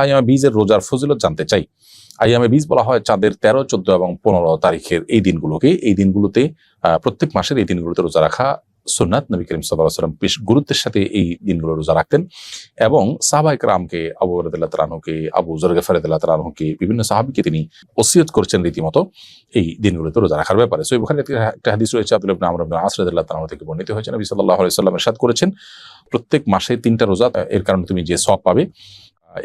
আইয়ামে বীজের রোজার ফজিলত জানতে চাই। আইয়ামে বীজ বলা হয় চাঁদের তেরো, চোদ্দ এবং পনেরো তারিখের এই দিনগুলোকে। এই দিনগুলোতে প্রত্যেক মাসের এই দিনগুলোতে রোজা রাখা সুন্নাত। নবী করিম সাল্লাহ সাল্লাম বেশ গুরুত্বের সাথে এই দিনগুলো রোজা রাখতেন। এবং সাহাবাইক রামকে আবু রদুল্লাহ তালাহুকে আবু জরগে ফেরদুল্লাহ তালাহুকে বিভিন্ন সাহাবিকে তিনি ওসিয়ত করেছেন রীতিমতো এই দিনগুলোতে রোজা রাখার ব্যাপারে। সো এখানে একটা হাদিস রয়েছে আব্দুল আমর ইবনে আস রাদিয়াল্লাহু থেকে বর্ণিত হয়েছে। নবী সাল্লাল্লাহু আলাইহি সাল্লাম ইরশাদ করেছেন। প্রত্যেক মাসে তিনটা রোজা, এর কারণে তুমি যে সব পাবে।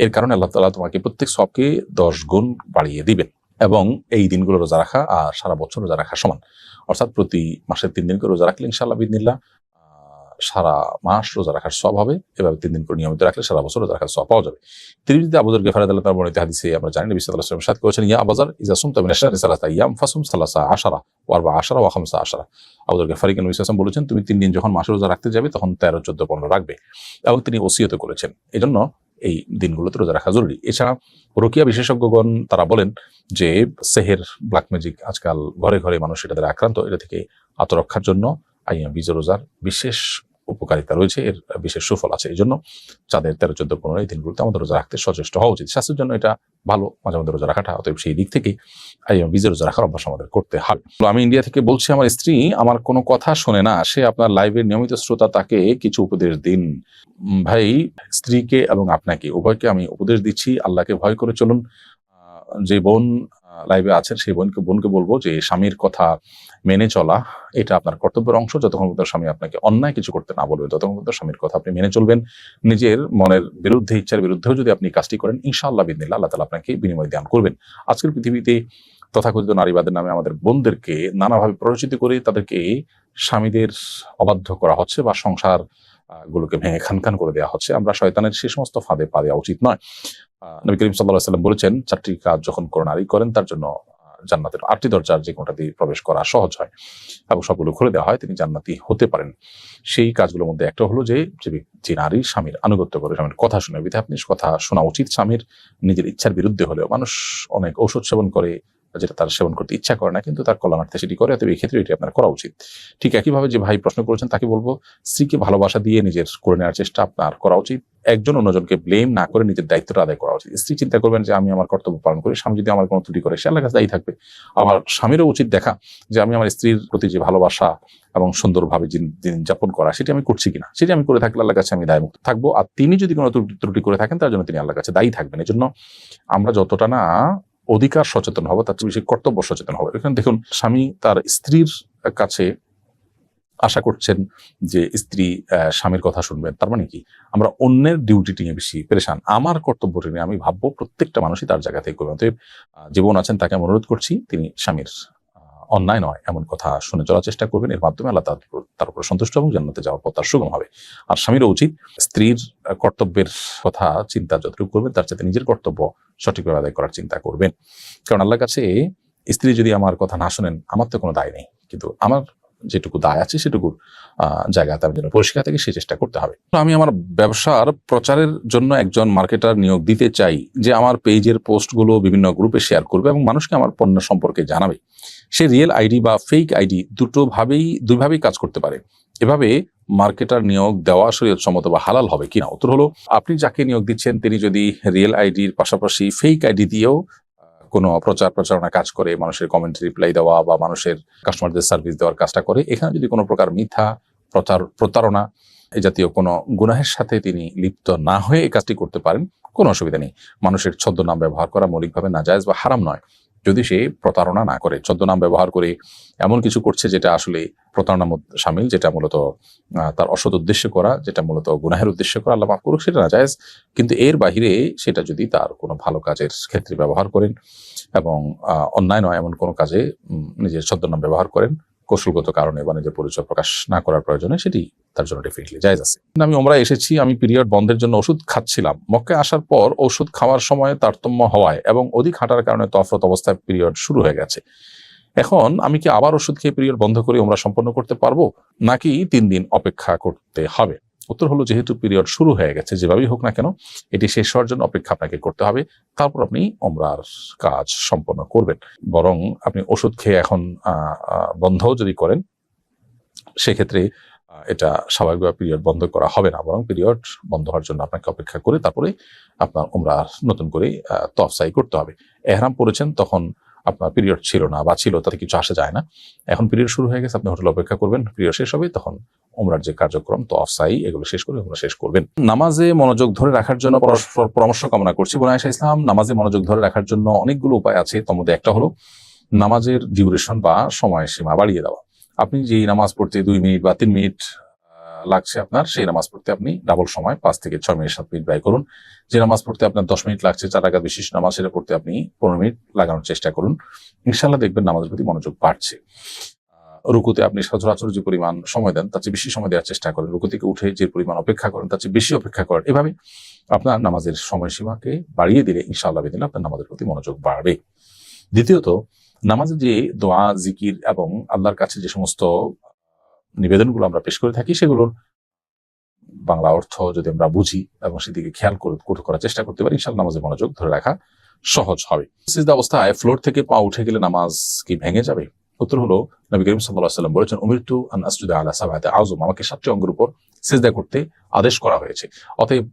এর কারণে আল্লাহ তালা তোমাকে প্রত্যেক সবকে দশ গুণ বাড়িয়ে দিবেন এবং এই দিনগুলো রোজা রাখা আর সারা বছর রোজা রাখা সমান। অর্থাৎ প্রতি মাসের তিন দিন করে রোজা রাখলে ইনশাআল্লাহ বিদিনিল্লাহ সারা মাস রোজা রাখার সব হবে। এভাবে তিন দিন করে নিয়মিত রাখলে সারা বছর রোজা রাখার সব পাওয়া যাবে। তিরমিজিতে আবুদর গেফারাদ আল্লাহ তার বর্ণিত হাদিসে আমরা জানি আলাইহি ওয়াসাল্লাম সাদ করেছেন, ইয়া আবাজার ইজা সুমতা ইয়াম ফাসুম সালাসা আশারা ওয়া আরবা আশারা ওয়া খামসা আশারা। আবুদর গেফারিকে নবী সাল্লাল্লাহু বলেছেন, তুমি তিন দিন যখন মাসে রোজা রাখতে যাবে, তখন তেরো চোদ্দ পনেরো রাখবে। এবং তিনি ওসিয়ত করেছেন। এজন্য এই দিনগুলোতে রোজা রাখা জরুরি। এছাড়া রোকিয়া বিশেষজ্ঞগণ তারা বলেন যে, সেহের ব্ল্যাক ম্যাজিক আজকাল ঘরে ঘরে মানুষ এটা আক্রান্ত। এটা থেকে আত্মরক্ষার জন্য আইয়া বিজ রোজার বিশেষ উপকারিতা রয়েছে, এর বিশেষ সুফল আছে। এই জন্য চাঁদের তেরো, চোদ্দ, পনেরো এই দিনগুলোতে আমাদের রোজা রাখতে সচেষ্ট হওয়া উচিত। স্বাস্থ্যের জন্য এটা ভালো, মাঝে মধ্যে রোজা রাখাটা, অতএব সেই দিক থেকে আইয়া বীজের রোজা রাখার অভ্যাস আমাদের করতে তো আমি ইন্ডিয়া থেকে বলছি, আমার স্ত্রী আমার কোনো কথা শোনে না, সে আপনার লাইভের নিয়মিত শ্রোতা, তাকে কিছু উপদেশ দিন। ভাই, স্ত্রীকে এবং আপনাকে, উভয়কে আমি উপদেশ দিচ্ছি, আল্লাহকে ভয় করে চলুন। যে বোন লাইভে আছেন, সেই বোনকে বোনকে বলব যে, স্বামীর কথা মেনে চলা, এটা আপনার কর্তব্যের অংশ। যতক্ষণ পর্যন্ত স্বামী আপনাকে অন্যায় কিছু করতে না বলবে, ততক্ষণ পর্যন্ত স্বামীর কথা আপনি মেনে চলবেন। নিজের মনের বিরুদ্ধে, ইচ্ছার বিরুদ্ধেও যদি আপনি কাজটি করেন, ইনশাআল্লাহ বিদিনিল্লাহ আল্লাহ তালা আপনাকে বিনিময় দান করবেন। আজকের পৃথিবীতে তথাকথিত নারীবাদের নামে আমাদের বোনদেরকে নানাভাবে প্ররোচিত করে তাদেরকে স্বামীদের অবাধ্য করা হচ্ছে বা সংসার গুলোকে ভেঙে খান খান করে দেওয়া হচ্ছে। আমরা শয়তানের সে সমস্ত ফাঁদে পা দেওয়া উচিত নয়। নবী করিম সাল্লাহ সাল্লাম বলেছেন, চারটি কাজ যখন কোনো নারী করেন, তার জন্য জান্নাতের আটটি দরজার যে কোনোটা দিয়ে প্রবেশ করা সহজ হয় এবং সবগুলো খুলে দেওয়া হয়, তিনি জান্নাতি হতে পারেন। সেই কাজগুলোর মধ্যে একটা হলো যে যে নারী স্বামীর আনুগত্য করে, স্বামীর কথা শুনে বিধে আপনি কথা শোনা উচিত। স্বামীর নিজের ইচ্ছার বিরুদ্ধে হলেও মানুষ অনেক ঔষধ সেবন করে যেটা তার সেবন করতে ইচ্ছা করে না, কিন্তু তার কল্যাণার্থে সেটি করে তবে এই ক্ষেত্রে এটি আপনার করা উচিত। ঠিক একইভাবে যে ভাই প্রশ্ন করেছেন, তাকে বলব, স্ত্রীকে ভালোবাসা দিয়ে নিজের করে নেওয়ার চেষ্টা আপনার করা উচিত। একজন অন্যজনকে ব্লেম না করে নিজের দায়িত্বটা আদায় করা উচিত। স্ত্রী চিন্তা করবেন যে, আমি আমার কর্তব্য পালন করি, স্বামী যদি আমার কোনো ত্রুটি করে, সে আল্লাহ কাছে দায়ী থাকবে। আমার স্বামীরও উচিত দেখা যে, আমি আমার স্ত্রীর প্রতি যে ভালোবাসা এবং সুন্দরভাবে দিন- যাপন করা, সেটি আমি করছি কিনা? সেটি আমি করে থাকলে আল্লাহর কাছে আমি দায়মুক্ত থাকব। আর তিনি যদি কোনো ত্রুটি করে থাকেন, তার জন্য তিনি আল্লাহর কাছে দায়ী থাকবেন। এই জন্য আমরা যতটা না অধিকার সচেতন হব তার চেয়ে বেশি কর্তব্য সচেতন হবে এখানে দেখুন, স্বামী তার স্ত্রীর কাছে আশা করছেন যে স্ত্রী স্বামীর কথা শুনবেন। তার মানে কি? আমরা অন্যের ডিউটি নিয়ে বেশি পেরেশান। আমার কর্তব্যটি নিয়ে আমি ভাববো প্রত্যেকটা মানুষই তার জায়গা থেকে করবেন অতএব জীবন আছেন তাকে আমি অনুরোধ করছি, তিনি স্বামীর অন্যায় নয়, এমন কথা শুনে চলার চেষ্টা করবেন। এর মাধ্যমে আল্লাহ তার উপর- সন্তুষ্ট এবং জান্নাতে যাওয়ার পথ তার সুগম হবে। আর স্বামীরও উচিত স্ত্রীর কর্তব্যের কথা চিন্তা যতটুকু করবেন, তার সাথে নিজের কর্তব্য সঠিকভাবে আদায় করার চিন্তা করবেন। কারণ আল্লাহর কাছে স্ত্রী যদি আমার কথা না শোনেন, আমার তো কোনো দায় নেই। কিন্তু আমার যেটুকু দায় আছে, সেটুকুর জায়গাতে আমি যেন পরিষ্কার থেকে সেই চেষ্টা করতে হবে। তো আমি আমার ব্যবসার প্রচারের জন্য একজন মার্কেটার নিয়োগ দিতে চাই, যে আমার পেজের পোস্টগুলো বিভিন্ন গ্রুপে শেয়ার করবে এবং মানুষকে আমার পণ্য সম্পর্কে জানাবে। সে রিয়েল আইডি বা ফেক আইডি দুটো ভাবেই দুইভাবেই কাজ করতে পারে। এভাবে মার্কেটার নিয়োগ দেওয়া শরীয়ত সম্মত বা হালাল হবে কিনা? উত্তর হলো, আপনি যাকে নিয়োগ দিচ্ছেন, তিনি যদি রিয়েল আইডির পাশাপাশি ফেক আইডি দিয়েও কোনো প্রচার প্রচারণা কাজ করে, মানুষের কমেন্ট রিপ্লাই দেওয়া বা মানুষের কাস্টমারদের সার্ভিস দেওয়ার কাজটা করে, এখানে যদি কোনো প্রকার মিথ্যা প্রচার, প্রতারণা এই জাতীয় কোনো গুনাহের সাথে তিনি লিপ্ত না হয়ে এই কাজটি করতে পারেন, কোনো অসুবিধা নেই। মানুষের ছদ্মনাম ব্যবহার করা মৌলিকভাবে নাজায়জ বা হারাম নয়। যদি সে প্রতারণা না করে, ছদ্মনাম ব্যবহার করে এমন কিছু করছে যেটা আসলে প্রতারণার মধ্যে সামিল, যেটা মূলত তার অসৎ উদ্দেশ্য করা, যেটা মূলত গুনাহের উদ্দেশ্য করা, আল্লাহ মাফ করুক, সেটা না যায় কিন্তু এর বাহিরে সেটা যদি তার কোনো ভালো কাজের ক্ষেত্রে ব্যবহার করেন এবং অন্যায় নয়, এমন কোনো কাজে নিজের ছদ্মনাম ব্যবহার করেন, কৌশলগত কারণে বা নিজের পরিচয় প্রকাশ না করার প্রয়োজনে, সেটি তার জন্য ডেফিনেটলি জায়জ আছে। আমি ওমরা এসেছি, আমি পিরিয়ড বন্ধের জন্য ওষুধ খাচ্ছিলাম। মক্কে আসার পর ওষুধ খাওয়ার সময় তারতম্য হওয়ায় এবং অধিক হাঁটার কারণে তফরত অবস্থায় পিরিয়ড শুরু হয়ে গেছে। এখন আমি কি আবার ওষুধ খেয়ে পিরিয়ড বন্ধ করে ওমরা সম্পন্ন করতে পারব? নাকি তিন দিন অপেক্ষা করতে হবে? উত্তর হলো, যেহেতু পিরিয়ড শুরু হয়ে গেছে, যেভাবেই হোক না কেন, এটি শেষ হওয়ার জন্য অপেক্ষা আপনাকে করতে হবে। তারপর আপনি ওমরার কাজ সম্পন্ন করবেন। বরং আপনি ওষুধ খেয়ে এখন বন্ধও যদি করেন, সেক্ষেত্রে এটা স্বাভাবিকভাবে পিরিয়ড বন্ধ করা হবে না, বরং পিরিয়ড বন্ধ হওয়ার জন্য আপনাকে অপেক্ষা করে তারপরে আপনার উমরা নতুন করে তফসাই করতে হবে। এহরাম পড়েছেন তখন আপনার পিরিয়ড ছিল না বা ছিল, তাতে কিছু আসা যায় না। এখন পিরিয়ড শুরু হয়ে গেছে, আপনি হোটেলে অপেক্ষা করবেন পিরিয়ড শেষ হবে, তখন উমরার যে কার্যক্রম তো অফসাই এগুলো শেষ করে উমরা শেষ করবেন। নামাজে মনোযোগ ধরে রাখার জন্য পরস্পর পরামর্শ কামনা করছি। বোনায়শা ইসলাম, নামাজে মনোযোগ ধরে রাখার জন্য অনেকগুলো উপায় আছে তার মধ্যে একটা হলো নামাজের ডিউরেশন বা সময়সীমা বাড়িয়ে দেওয়া। আপনি যেই নামাজ পড়তে দুই মিনিট বা তিন মিনিট লাগছে আপনার, সেই নামাজ পড়তে আপনি ডাবল সময় পাঁচ থেকে ছয় মিনিট, সাত মিনিট ব্যয় করুন। যে নামাজ পড়তে আপনার দশ মিনিট লাগছে, চার আঘাত বিশিষ্ট নামাজ, সেটা পড়তে আপনি পনেরো মিনিট লাগানোর চেষ্টা করুন। ইনশাল্লাহ দেখবেন নামাজের প্রতি মনোযোগ বাড়ছে। রুকুতে আপনি সচরাচর যে পরিমাণ সময় দেন, তার চেয়ে বেশি সময় দেওয়ার চেষ্টা করেন। রুকু থেকে উঠে যে পরিমাণ অপেক্ষা করেন, তার চেয়ে বেশি অপেক্ষা করেন। এভাবে আপনার নামাজের সময়সীমাকে বাড়িয়ে দিলে ইনশাআল্লাহ দিলে আপনার নামাজের প্রতি মনোযোগ বাড়বে। দ্বিতীয়ত নামাজে যে দোয়া, জিকির এবং আল্লাহর কাছে যে সমস্ত নিবেদনগুলো আমরা পেশ করে থাকি, সেগুলোর বাংলা অর্থ যদি আমরা বুঝি এবং সেদিকে খেয়াল করে করে করার চেষ্টা করতে পারি, ইনশাআল্লাহ নামাজে মনোযোগ ধরে রাখা সহজ হবে। অবস্থায় ফ্লোর থেকে পা উঠে গেলে নামাজ কি ভেঙে যাবে? উত্তর হলো, নবী করিম আলাইহি সাল্লাম বলেছেন, উমিরতু আন আসজুদা আলা সাবাতে আযম আমাকে সাতটি অঙ্গের উপর সিজদা করতে আদেশ করা হয়েছে। অতএব